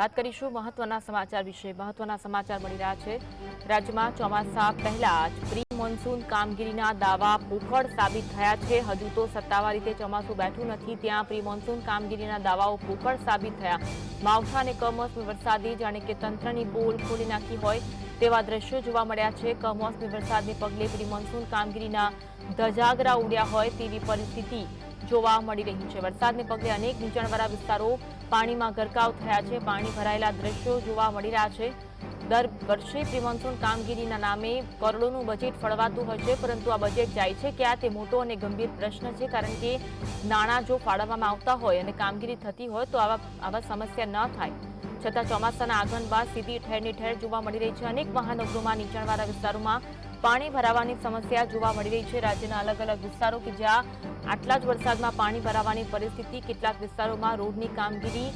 વાત કરીશું મહત્વના સમાચાર વિશે મહત્વના સમાચાર મળી રહ્યા છે રાજ્યમાં ચોમાસા પહેલા આ પ્રી મોનસૂન કામગીરીના દાવો ખોખડ સાબિત થયા છે હજુ તો સત્તાવાર રીતે ચોમાસુ બેઠું નથી ત્યાં પ્રી મોનસૂન કામગીરીના દાવાઓ ખોખડ સાબિત થયા માંવખાને કમોસમી વરસાદી જાણે કે તંત્રની બોલ ખોલી નાખી હોય તેવા દ્રશ્યો જોવા મળ્યા છે કમોસમી વરસાદની પગલે પ્રી મોનસૂન કામગીરીના ધજાગરા ઉડ્યા હોય તેવી પરિસ્થિતિ જોવા મળી રહી છે વરસાદ મે પગલે अनेक निचणवारा વિસ્તારો પાણીમાં ગਰકાव થયા છે पाणी भरायला दृश्य જોવા મળી રહ્યા છે દર વર્ષે त्रिमंतून कामगيريના નામે કરોડનું બજેટ ફળવાતું હોય છે પરંતુ આ બજેટ ક્યાં જાય છે કે આ તે મોટો અને ગંભીર પ્રશ્ન છે કારણ કે નાણા જો પાડવામાં આવતા હોય અને કામગીરી થતી હોય તો આવા આવા સમસ્યા ન થાય છતાં ચોમાસાના આગણ બાદ સીધી ઠેર ને ઠેર જોવા મળી રહી છે अनेक મહાનગરોમાં નીચણવારા વિસ્તારોમાં પાણી ભરાવાની સમસ્યા જોવા મળી રહી છે રાજ્યના અલગ અલગ વિસ્તારો કે જ્યાં આટલા જ વરસાદમાં પાણી ભરાવાની પરિસ્થિતિ કેટલાક વિસ્તારોમાં રોડની કામગીરી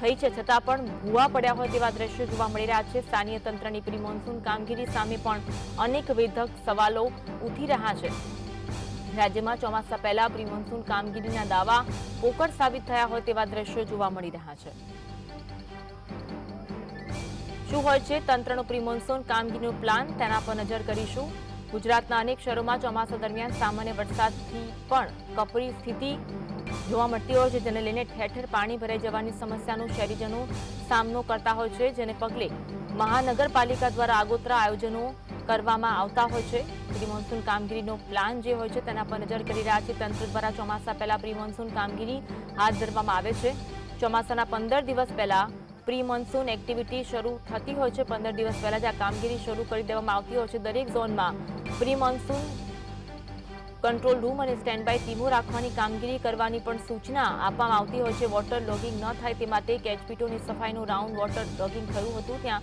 થઈ છે છતાં પણ ભૂવા પડ્યા હોય તેવા દ્રશ્યો જોવા મળી રહ્યા છે સ્થાનીય તંત્રની પ્રી મોન્સૂન કામગીરી સામે પણ અનેક વેધક સવાલો ઉઠી રહ્યા છે રાજ્યમાં ચોમાસા પહેલા પ્રી મોન્સૂન કામગીરીના દાવા પોકળ સાબિત થયા હોય તેવા દ્રશ્યો જોવા મળી રહ્યા છે શું હોય છે તંત્રનો પ્રી મોન્સૂન કામગીરીનો પ્લાન તેના પર નજર કરીશું ગુજરાતના અનેક શહેરોમાં ચોમાસા દરમિયાન સામાન્ય વરસાદથી પણ કપરી સ્થિતિ જોવા મળતી હોય છે જેને લઈને ઠેર ઠેર પાણી ભરાઈ જવાની સમસ્યાનો શહેરીજનો સામનો કરતા હોય છે જેને પગલે મહાનગરપાલિકા દ્વારા આગોતરા આયોજનો કરવામાં આવતા હોય છે પ્રી મોન્સૂન કામગીરીનો પ્લાન જે હોય છે તેના પર નજર કરી રહ્યા છે તંત્ર દ્વારા ચોમાસા પહેલા પ્રી મોન્સૂન કામગીરી હાથ ધરવામાં આવે છે ચોમાસાના પંદર દિવસ પહેલા प्री मॉनसून एक्टिविटी शुरू થતી હોય છે 15 દિવસ પહેલા જ કામગીરી શરૂ કરી દેવામાં આવતી હોય છે દરેક ઝોન માં પ્રી મોનસૂન કંટ્રોલ રૂમ અને સ્ટેન્ડ બાય ટીમો રાખવાની કામગીરી કરવાની પણ સૂચના આપવામાં આવતી હોય છે વોટર લોગિંગ ન થાય તે માટે GCP2 ની સફાઈનો રાઉન્ડ વોટર ડ્રેજિંગ થયું હતું ત્યાં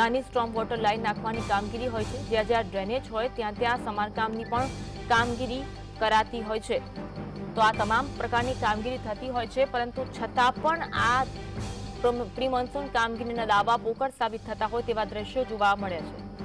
નાની સ્ટ્રોંગ વોટર લાઈન નાખવાની કામગીરી હોય છે જ્યાં જ્યાં ડ્રેનેજ હોય ત્યાં ત્યાં સમારકામની પણ કામગીરી કરાતી હોય છે તો આ તમામ પ્રકારની કામગીરી થતી હોય છે પરંતુ છતાં પણ આ પ્રી મોન્સૂન કામગીરીના દાવા પોકળ સાબિત થતા હોય તેવા દ્રશ્યો જોવા મળ્યા છે